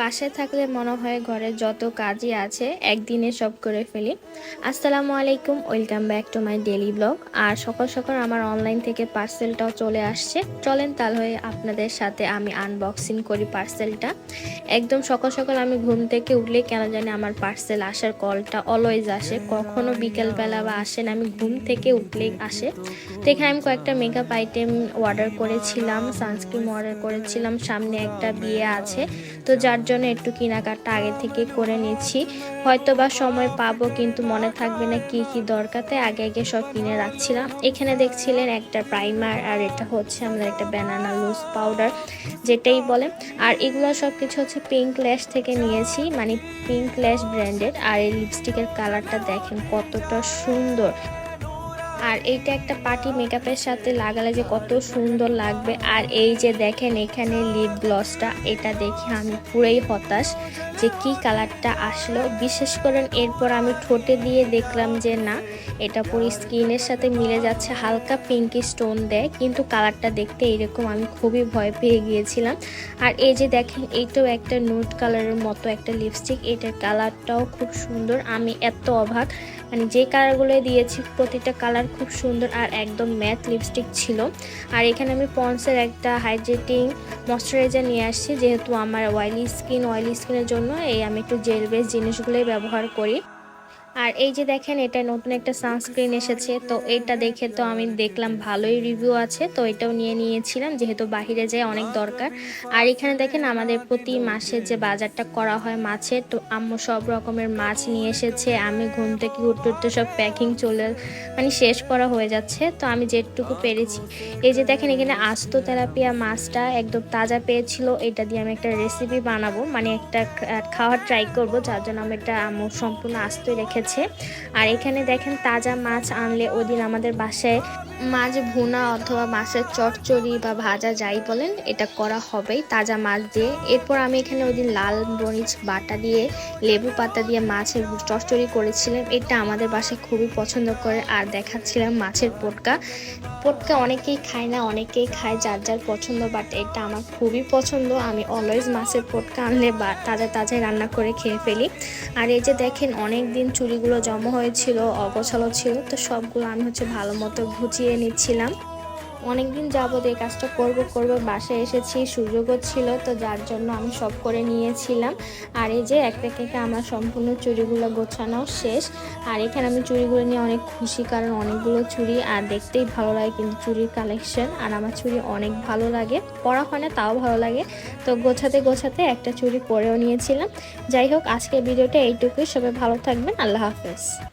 বাসায় থাকলে মনে হয় ঘরে যত কাজই আছে, একদিনে সব করে ফেলি। আসসালামু আলাইকুম, welcome back to my daily blog. আর সকাল সকাল আমার অনলাইন থেকে পার্সেলটাও চলে আসছে। চলেন তাহলে আপনাদের সাথে আমি আনবক্সিং করি পার্সেলটা। একদম সকাল সকাল আমি ঘুম থেকে উঠলে কেন জানি আমার পার্সেল আসার কলটা অলওয়েজ আসে। কখনো বিকেলবেলা বা আসে না, আমি ঘুম থেকে উঠলেই আসে। এখানে আমি কয়েকটা মেকআপ আইটেম অর্ডার করেছিলাম সানস্ক্রিন অর্ডার করেছিলাম, সামনে একটা বিয়ে আছে। তো যার জন্য একটু কেনাকাটা আগে থেকে করে নিচ্ছি। হয়তো বা সময় পাবো, কিন্তু মনে থাকবে না কি কি দরকার। তাই আগে আগে সব কিনে রাখছিলাম। এখানে দেখছিলেন একটা প্রাইমার আর এটা হচ্ছে আমাদের একটা ব্যানানা লুজ পাউডার যেটাই বলে। আর এগুলো সব কিছু হচ্ছে পিঙ্ক ল্যাশ থেকে নিয়েছি মানে পিঙ্ক ল্যাশ ব্র্যান্ডেড আর এই লিপস্টিকের কালারটা দেখেন কতটা সুন্দর। আর এইটা একটা পার্টি মেকআপের সাথে লাগালে যে কত সুন্দর লাগবে। আর এই যে দেখেন এখানে লিপ গ্লসটা এটা দেখে আমি পুরোই হতাশ। যে কি কালারটা আসলো। বিশেষ করে এরপর আমি ঠোঁটে দিয়ে দেখলাম যে না, এটা পুরো স্কিনের সাথে মিলে যাচ্ছে, হালকা পিঙ্কি স্টোন দেয়। কিন্তু কালারটা দেখতে এরকম আমি খুবই ভয় পেয়ে গিয়েছিলাম। আর এই যে দেখেন, এইটাও একটা নুট কালারের মতো একটা লিপস্টিক এটার কালারটাও খুব সুন্দর, আমি এত অবাক। মানে যে কালারগুলো দিয়েছি, প্রতিটা কালার খুব সুন্দর আর একদম ম্যাট লিপস্টিক ছিল। আর এখানে আমি পন্সের একটা হাইড্রেটিং ময়শ্চারাইজার নিয়ে আসছি, যেহেতু আমার অয়েলি স্কিন অয়েলি স্কিনের জন্য এই আমি একটু জেল বেস জিনিসগুলোই ব্যবহার করি। আর এই যে দেখেন, এটা নতুন একটা সানস্ক্রিন এসেছে। তো এটা দেখে তো আমি দেখলাম ভালোই রিভিউ আছে। তো এটাও নিয়ে নিয়েছিলাম, যেহেতু বাহিরে যায় অনেক দরকার। আর এখানে দেখেন, আমাদের প্রতি মাসে যে বাজারটা করা হয় মাছের, তো আম্মু সব রকমের মাছ নিয়ে এসেছে। আমি ঘুম থেকে উঠতে উঠতে সব প্যাকিং চলে মানে শেষ করা হয়ে যাচ্ছে। তো আমি যেটুকু পেরেছি। এই যে দেখেন, এখানে আস্ত তেলাপিয়া মাছটা একদম তাজা পেয়েছিল। এটা দিয়ে আমি একটা রেসিপি বানাবো। মানে একটা খাওয়ার ট্রাই করব। যার জন্য আমি এটা আম্মু সম্পূর্ণ আস্তই রেখে রেখেছে আর এখানে দেখেন তাজা মাছ আনলে ওদিন আমাদের বাসায় মাছ ভুনা অথবা মাছের চটচড়ি বা ভাজা যাই বলেন, এটা করা হবেই তাজা মাছ দিয়ে। এরপর আমি এখানে ওদিন লাল মরিচ বাটা দিয়ে, লেবু পাতা দিয়ে মাছের চটচড়ি করেছিলাম। এটা আমাদের বাসায় খুবই পছন্দ করে। আর দেখাচ্ছিলাম মাছের পটকা। পটকা অনেকেই খায় না, অনেকেই খায় যার যার পছন্দ বাট এটা আমার খুবই পছন্দ। আমি অলওয়েজ মাছের পটকা আনলে বা তাজা তাজাই রান্না করে খেয়ে ফেলি। আর এই যে দেখেন অনেক দিন চুরিগুলো জমা হয়েছিল অগোছালো ছিল তো সবগুলো আমি হচ্ছে ভালো মতো ঘুচিয়ে নিচ্ছিলাম। অনেকদিন যাবত এই কাজটা করব করব বাসায় এসেছি, সুযোগও ছিল, তো যার জন্য আমি সব করে নিয়েছিলাম। আর এই যে একটা থেকে আমার সম্পূর্ণ চুড়িগুলো গোছানো শেষ। আর এখানে আমি চুড়িগুলো নিয়ে অনেক খুশি, কারণ অনেকগুলো চুড়ি, আর দেখতেই ভালো লাগে কিন্তু চুড়ির কালেকশন আর আমার চুড়ি অনেক ভালো লাগে। পরা হয় না, তাও ভালো লাগে। তো গোছাতে গোছাতে একটা চুড়ি পরেও নিয়েছিলাম। যাই হোক, আজকের ভিডিওটা এইটুকুই। সবাই ভালো থাকবেন। আল্লাহ হাফেজ।